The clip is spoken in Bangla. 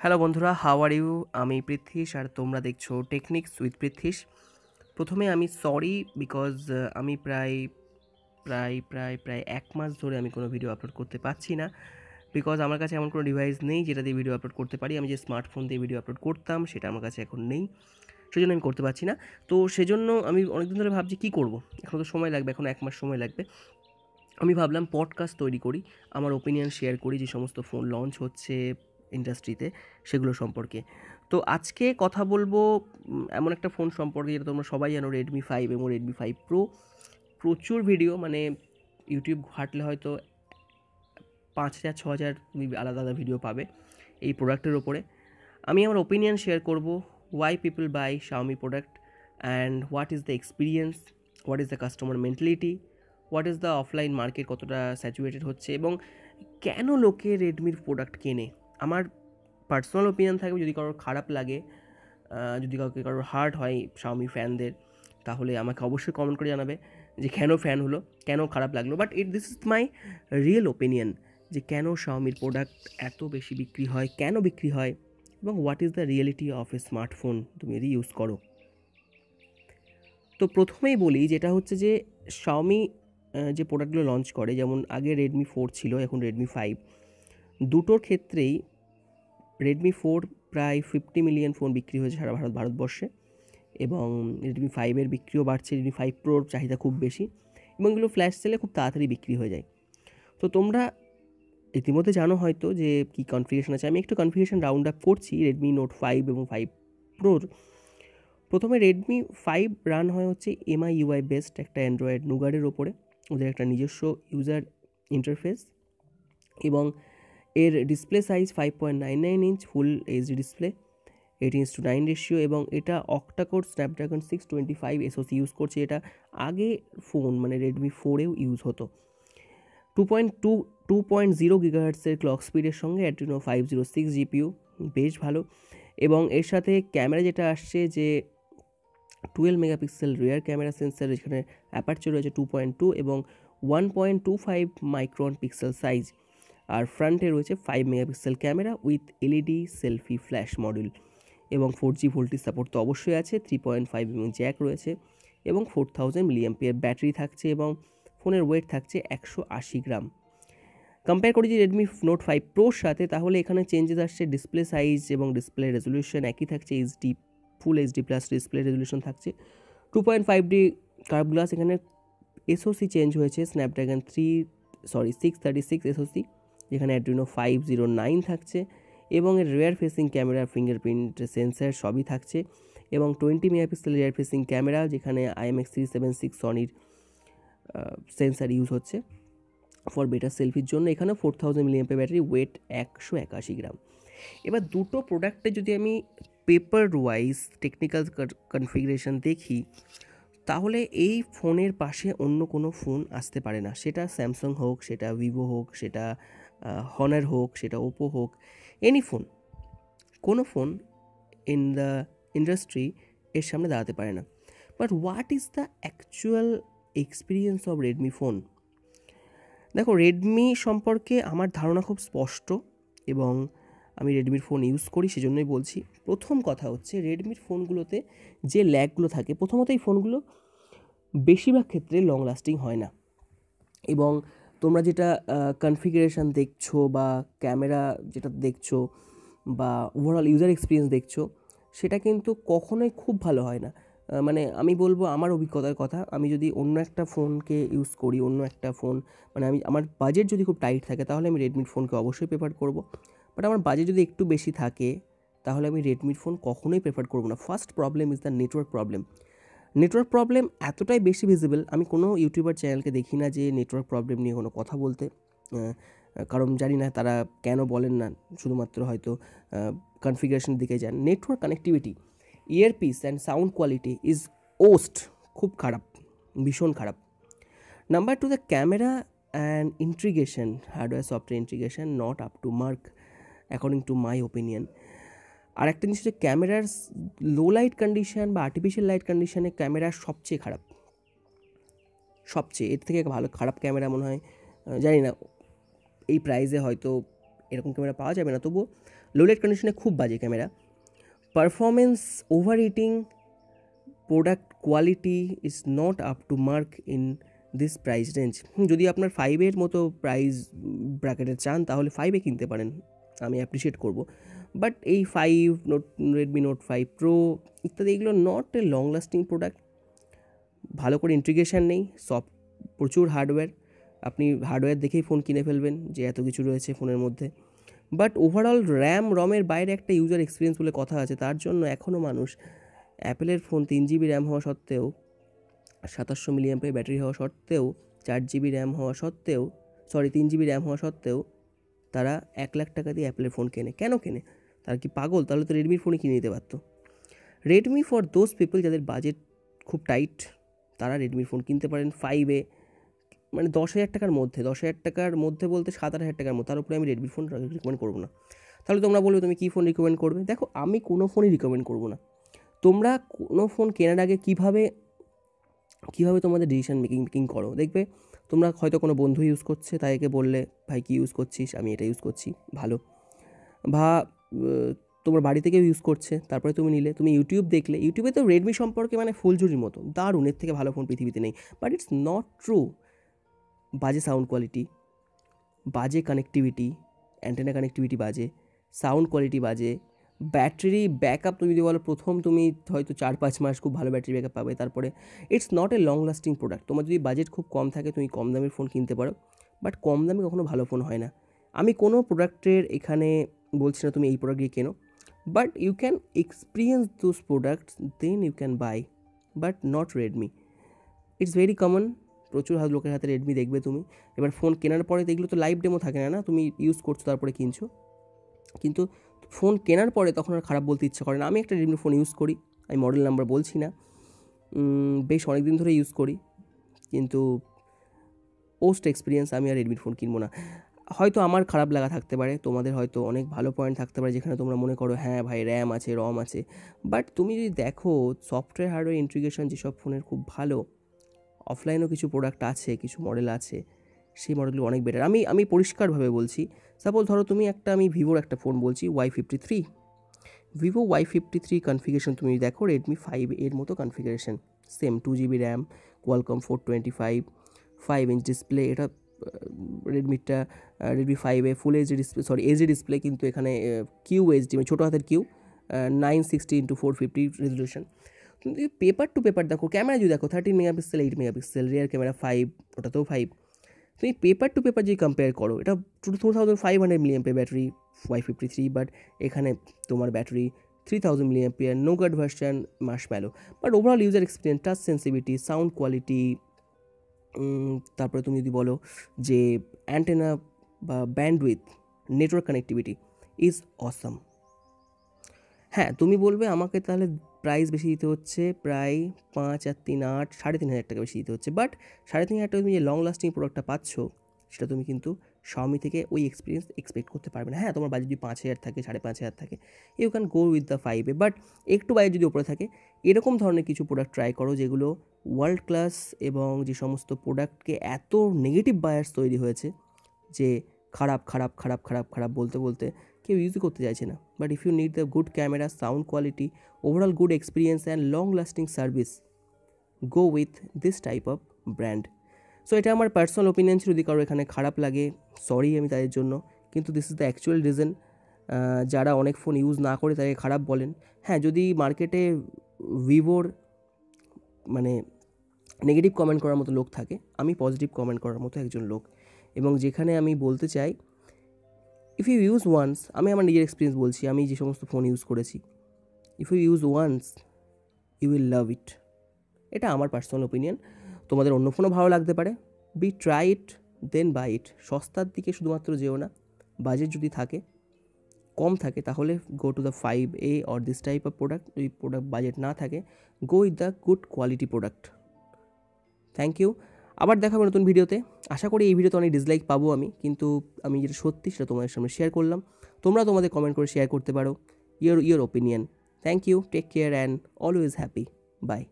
হ্যালো বন্ধুরা হাও আর ইউ আমি পৃথ্বীশ আর তোমরা দেখছ টেকনিক্স উইথ পৃথ্বীশ প্রথমে আমি সরি বিকজ আমি প্রায় প্রায় প্রায় প্রায় এক মাস ধরে আমি কোনো ভিডিও আপলোড করতে পারছি না। বিকজ আমার কাছে এমন কোনো ডিভাইস নেই যেটা দিয়ে ভিডিও আপলোড করতে পারি। আমি যে স্মার্টফোন দিয়ে ভিডিও আপলোড করতাম সেটা আমার কাছে এখন নেই। সেজন্য আমি করতে পারছি না। তো সেজন্য আমি অনেকদিন ধরে ভাবছি কী করব? এখন তো সময় লাগবে, এখন এক মাস সময় লাগবে। আমি ভাবলাম পডকাস্ট তৈরি করি, আমার ওপিনিয়ন শেয়ার করি, যে সমস্ত ফোন লঞ্চ হচ্ছে ইন্ডাস্ট্রিতে সেগুলো সম্পর্কে। তো আজকে কথা বলব এমন একটা ফোন সম্পর্কে যেটা তোমরা সবাই জানো রেডমি ফাইভ এবং রেডমি ফাইভ প্রো প্রচুর ভিডিও মানে ইউটিউব ঘাটলে হয়তো পাঁচ হাজার ছ হাজার তুমি আলাদা আলাদা ভিডিও পাবে এই প্রোডাক্টের ওপরে আমি আমার ওপিনিয়ন শেয়ার করব why people buy Xiaomi product and what is the experience what is the customer mentality what is the offline market কতটা স্যাচুরেটেড হচ্ছে এবং কেন লোকে রেডমির প্রোডাক্ট কেনে? আমার পার্সোনাল ওপিনিয়ন থাকবে যদি কারোর খারাপ লাগে যদি কাউকে কারোর হার্ট হয় শাওমি ফ্যানদের তাহলে আমাকে অবশ্যই কমেন্ট করে জানাবে যে কেন ফ্যান হলো, কেন খারাপ লাগল। But it this is my real opinion যে কেন শাওমির প্রোডাক্ট এত বেশি বিক্রি হয়, কেন বিক্রি হয়, এবং what is the reality of a smartphone তুমি যদি ইউজ করো। তো প্রথমেই বলি যেটা হচ্ছে যে শাওমি যে প্রোডাক্টগুলো লঞ্চ করে, যেমন আগে রেডমি ফোর ছিল, এখন রেডমি ফাইভ দুটোর ক্ষেত্রেই রেডমি ফোর প্রায় ফিফটি মিলিয়ন ফোন বিক্রি হয়েছে সারা ভারত, ভারতবর্ষে এবং রেডমি ফাইভের বিক্রিও বাড়ছে রেডমি ফাইভ প্রোর চাহিদা খুব বেশি এবং এগুলো ফ্ল্যাশ সেলে খুব তাড়াতাড়ি বিক্রি হয়ে যায়। তো তোমরা ইতিমধ্যে জানো হয়তো যে কী কনফিগেশন আছে। আমি একটু কনফিগেশন রাউন্ড আপ করছি রেডমি নোট ফাইভ এবং ফাইভ প্রোর প্রথমে রেডমি ফাইভ রান হয় হচ্ছে এমআই ইউআই বেস্ট একটা অ্যান্ড্রয়েড নুগারের ওপরে। ওদের একটা নিজস্ব ইউজার ইন্টারফেস এবং এর display size five point nine nine inch full HD display eight inch two nine ratio এবং এটা octa core Snapdragon six twenty five SoC use করছে। এটা আগে ফোন মানে রেডমি ফোরেও ইউজ হতো। Two point two two point zero গিগাহার্টসের clock স্পিডের সঙ্গে Adreno five zero six GPU বেশ ভালো। এবং এর সাথে ক্যামেরা যেটা আসছে যে twelve megapixel rear camera sensor এখানে অ্যাপারচার রয়েছে টু পয়েন্ট টু এবং one point two five micron pixel size আর ফ্রন্টে রয়েছে five megapixel camera with LED selfie flash model এবং ফোর জি ভোল্টেজ সাপোর্ট তো অবশ্যই আছে থ্রি পয়েন্ট ফাইভ এবং জ্যাক রয়েছে এবং ফোর থাউজেন্ড মিলিয়াম্পিয়ার ব্যাটারি থাকছে এবং ফোনের ওয়েট থাকছে একশো আশি গ্রাম। কম্পেয়ার করি যে রেডমি নোট ফাইভ প্রোর সাথে, তাহলে এখানে চেঞ্জেস আসছে ডিসপ্লে সাইজ এবং ডিসপ্লে রেজলিউশন একই থাকছে HD full HD plus display resolution থাকছে। Two point five D curve glass এখানে এসওসি চেঞ্জ হয়েছে Snapdragon three sorry six thirty six SoC যেখানে অ্যাড্রিনো ফাইভ জিরো নাইন থাকছে এবং এর rear facing camera fingerprint sensor সবই থাকছে এবং twenty megapixel rear facing camera যেখানে আইএমএক্স থ্রি সেভেন সিক্স সনির সেন্সার ইউজ হচ্ছে ফর বেটার সেলফির জন্য। এখানে four thousand milliamp battery weight একশো একাশি গ্রাম এবার দুটো প্রোডাক্টে যদি আমি পেপার ওয়াইজ টেকনিক্যাল কনফিগারেশন দেখি, তাহলে এই ফোনের পাশে অন্য কোনো ফোন আসতে পারে না। সেটা স্যামসাং হোক, সেটা ভিভো হোক, সেটা হনার হোক, সেটা ওপো হোক এনি ফোন কোনো ফোন ইন দ্য ইন্ডাস্ট্রি এর সামনে দাঁড়াতে পারে না। But what is the actual experience of Redmi phone দেখো রেডমি সম্পর্কে আমার ধারণা খুব স্পষ্ট এবং আমি রেডমির ফোন ইউজ করি, সেজন্যই বলছি। প্রথম কথা হচ্ছে রেডমির ফোনগুলোতে যে ল্যাগগুলো থাকে, প্রথমত এই ফোনগুলো বেশিরভাগ ক্ষেত্রে লং লাস্টিং হয় না। এবং তোমরা যেটা কনফিগারেশান দেখছ বা ক্যামেরা যেটা দেখছ বা ওভারঅল ইউজার এক্সপিরিয়েন্স দেখছ, সেটা কিন্তু কখনোই খুব ভালো হয় না। মানে আমি বলব আমার অভিজ্ঞতার কথা, আমি যদি অন্য একটা ফোনকে ইউজ করি, অন্য একটা ফোন মানে আমি, আমার বাজেট যদি খুব টাইট থাকে, তাহলে আমি রেডমির ফোনকে অবশ্যই প্রেফার করব। বাট আমার বাজেট যদি একটু বেশি থাকে, তাহলে আমি রেডমির ফোন কখনোই প্রেফার করব না। First problem is the network problem network problem এতটাই বেশি ভিজিবল আমি কোনো ইউটিউবার চ্যানেলকে দেখি না যে নেটওয়ার্ক প্রবলেম নিয়ে কোনো কথা বলতে। কারণ জানি না তারা কেন বলেন না, শুধুমাত্র হয়তো কনফিগারেশনের দিকে যান। Network connectivity earpiece and sound quality is worst খুব খারাপ, ভীষণ খারাপ। Number two the camera and integration hardware software integration not up to mark according to my opinion আর একটা জিনিস হচ্ছে ক্যামেরার লো লাইট কন্ডিশন বা আর্টিফিশিয়াল লাইট কন্ডিশনে ক্যামেরা সবচেয়ে খারাপ। সবচেয়ে, এর থেকে ভালো খারাপ ক্যামেরা মনে হয় জানি না, এই প্রাইসে হয়তো এরকম ক্যামেরা পাওয়া যাবে না, তবুও লো লাইট কন্ডিশনে খুব বাজে camera. Performance over heating product quality is not up to mark in this price range যদি আপনার ফাইভের মতো প্রাইস ব্র্যাকেটে চান, তাহলে ফাইভে কিনতে পারেন, আমি অ্যাপ্রিসিয়েট করব। বাট এই five note Redmi note five pro ইত্যাদি এগুলো not a long lasting product ভালো করে ইন্টিগ্রেশন নেই, সব প্রচুর হার্ডওয়্যার আপনি হার্ডওয়্যার দেখেই ফোন কিনে ফেলবেন যে এত কিছু রয়েছে ফোনের মধ্যে। বাট ওভারঅল র্যাম রমের বাইরে একটা ইউজার এক্সপিরিয়েন্স বলে কথা আছে, তার জন্য এখনও মানুষ অ্যাপেলের ফোন তিন জিবি র্যাম হওয়া সত্ত্বেও, সাতাশশো মিলিয়াম্পের ব্যাটারি হওয়া সত্ত্বেও, চার জিবি র্যাম হওয়া সত্ত্বেও সরি তিন জিবি র্যাম হওয়া সত্ত্বেও, তারা এক লাখ টাকা দিয়ে অ্যাপেলের ফোন কেনে। কেন কেনে? তারা কি পাগল, তাহলে তো রেডমির ফোনই কিনে নিতে পারতো। রেডমি ফর দোজ পিপল যাদের বাজেট খুব টাইট তারা রেডমির ফোন কিনতে পারেন ফাইভে মানে দশ হাজার টাকার মধ্যে, দশ হাজার টাকার মধ্যে বলতে সাত আট হাজার টাকার মধ্যে, তার উপরে আমি রেডমি ফোন রিকমেন্ড করব না। তাহলে তোমরা বলবে তুমি কী ফোন রিকমেন্ড করবে? দেখো, আমি কোনো ফোনই রিকমেন্ড করব না। তোমরা কোনো ফোন কেনার আগে কীভাবে কীভাবে তোমাদের ডিসিশন মেকিং মেকিং করো? দেখবে, তোমরা হয়তো কোনো বন্ধু ইউজ করছে তাইকে বললে, ভাই, কী ইউজ করছিস? আমি এটা ইউজ করছি। ভালো। বা তোমার বাড়ি থেকেও ইউজ করছে, তারপরে তুমি নিলে, তুমি ইউটিউব দেখলে ইউটিউবে তো রেডমি সম্পর্কে মানে ফুলঝুরির মতো, দারুণ, এর থেকে ভালো ফোন পৃথিবীতে নেই বাট ইটস নট ট্রু বাজে সাউন্ড কোয়ালিটি বাজে কানেক্টিভিটি অ্যান্টেনা কানেক্টিভিটি বাজে সাউন্ড কোয়ালিটি বাজে ব্যাটারি ব্যাকআপ তুমি যদি বলো প্রথম তুমি হয়তো চার পাঁচ মাস খুব ভালো ব্যাটারি ব্যাকআপ পাবে, তারপরে it's not a long lasting product তোমার যদি বাজেট খুব কম থাকে তুমি কম দামের ফোন কিনতে পারো বাট কম দামে কখনো ভালো ফোন হয় না। আমি কোনো প্রোডাক্টের এখানে বলছি না তুমি এই প্রোডাক্ট দিয়ে কেনো but you can experience those products then you can buy but not Redmi it's very common প্রচুর হাত, লোকের হাতে রেডমি দেখবে তুমি। এবার ফোন কেনার পরে এগুলো তো লাইভ ডেমো থাকে না না? তুমি ইউজ করছ, তারপরে কিনছো। কিন্তু ফোন কেনার পরে তখন আর খারাপ বলতে ইচ্ছা করে না। আমি একটা রেডমি ফোন ইউজ করি, আমি মডেল নাম্বার বলছি না। বেশ অনেক দিন ধরে ইউজ করি, কিন্তু পোস্ট এক্সপিরিয়েন্স আমি আর রেডমির ফোন কিনবো না। হয়তো আমার খারাপ লাগা থাকতে পারে, তোমাদের হয়তো অনেক ভালো পয়েন্ট থাকতে পারে যেখানে তোমরা মনে করো হ্যাঁ ভাই র্যাম আছে রম আছে। বাট তুমি যদি দেখো সফটওয়্যার হার্ডওয়্যার ইন্টিগ্রেশন যেসব ফোনের খুব ভালো অফলাইনও কিছু প্রোডাক্ট আছে, কিছু মডেল আছে, সেই মডেলগুলো অনেক বেটার আমি আমি পরিষ্কারভাবে বলছি সাপোজ ধরো তুমি একটা, আমি ভিভোর একটা ফোন বলছি Y fifty three Vivo Y fifty three configuration তুমি দেখো রেডমি ফাইভ এর মতো configuration same two GB RAM Qualcomm four twenty five five inch display এটা রেডমিটা রেডমি ফাইভে full HD display sorry HD display কিন্তু এখানে কিউ এইচডি মানে ছোটো হাতের Q nine sixty into four fifty resolution কিন্তু পেপার টু পেপার দেখো ক্যামেরা যদি দেখো thirteen megapixel eight megapixel rear camera five ওটাতেও five তুমি পেপার টু পেপার যদি কম্পেয়ার করো, এটা two two thousand five hundred মিলিয়াম্পের battery Y fifty three but এখানে তোমার battery three thousand milliampere Nougat version mass প্যালো but overall user experience touch sensitivity sound quality তারপরে তুমি যদি বলো যে অ্যান্টেনা বা bandwidth network connectivity is awesome হ্যাঁ তুমি বলবে আমাকে তাহলে প্রাইস বেশি দিতে হচ্ছে, প্রায় পাঁচ আর তিন আট, সাড়ে তিন হাজার টাকা বেশি দিতে হচ্ছে। বাট সাড়ে তিন হাজার টাকা তুমি যে লং লাস্টিং প্রোডাক্টটা পাচ্ছ, সেটা তুমি কিন্তু শাওমি থেকে ওই এক্সপিরিয়েন্স এক্সপেক্ট করতে পারবে না। হ্যাঁ তোমার বাজেট যদি পাঁচ হাজার থাকে, সাড়ে পাঁচ হাজার থাকে you can go with the ফাইভে বাট একটু বাজেট যদি ওপরে থাকে, এরকম ধরনের কিছু প্রোডাক্ট ট্রাই করো যেগুলো ওয়ার্ল্ড ক্লাস এবং যে সমস্ত প্রোডাক্টকে এত নেগেটিভ বায়ার্স তৈরি হয়েছে যে খারাপ খারাপ খারাপ খারাপ খারাপ বলতে বলতে কেউ ইউজই করতে চাইছে না। But if you need the good camera sound quality overall good experience and long lasting service go with this type of brand so এটা আমার পার্সোনাল ওপিনিয়ন ছিল, যদি কারও এখানে খারাপ লাগে সরি আমি তাদের জন্য। কিন্তু this is the actual reason যারা অনেক ফোন ইউজ না করে তাকে খারাপ বলেন। হ্যাঁ যদি মার্কেটে ভিভোর মানে নেগেটিভ কমেন্ট করার মতো লোক থাকে, আমি পজিটিভ কমেন্ট করার মতো একজন লোক। এবং যেখানে আমি বলতে চাই ইফ ইউ ইউজ ওয়ান্স আমি আমার নিজের এক্সপিরিয়েন্স বলছি, আমি যে সমস্ত ফোন ইউজ করেছি if you use once you will love it এটা আমার পার্সোনাল ওপিনিয়ন তোমাদের অন্য ফোনও ভালো লাগতে পারে? Be try it then buy it সস্তার দিকে শুধুমাত্র যেও না। বাজেট যদি থাকে, কম থাকে, তাহলে go to the five A or this type of product যদি প্রোডাক্ট বাজেট না থাকে go with the good quality product thank you আবার দেখাবো নতুন ভিডিওতে। আশা করি এই ভিডিওতে অনেক ডিসলাইক পাবো আমি, কিন্তু আমি যেটা সত্যি সেটা তোমাদের সামনে শেয়ার করলাম। তোমরা তোমাদের কমেন্ট করে শেয়ার করতে পারো। Your your opinion thank you take care and always happy bye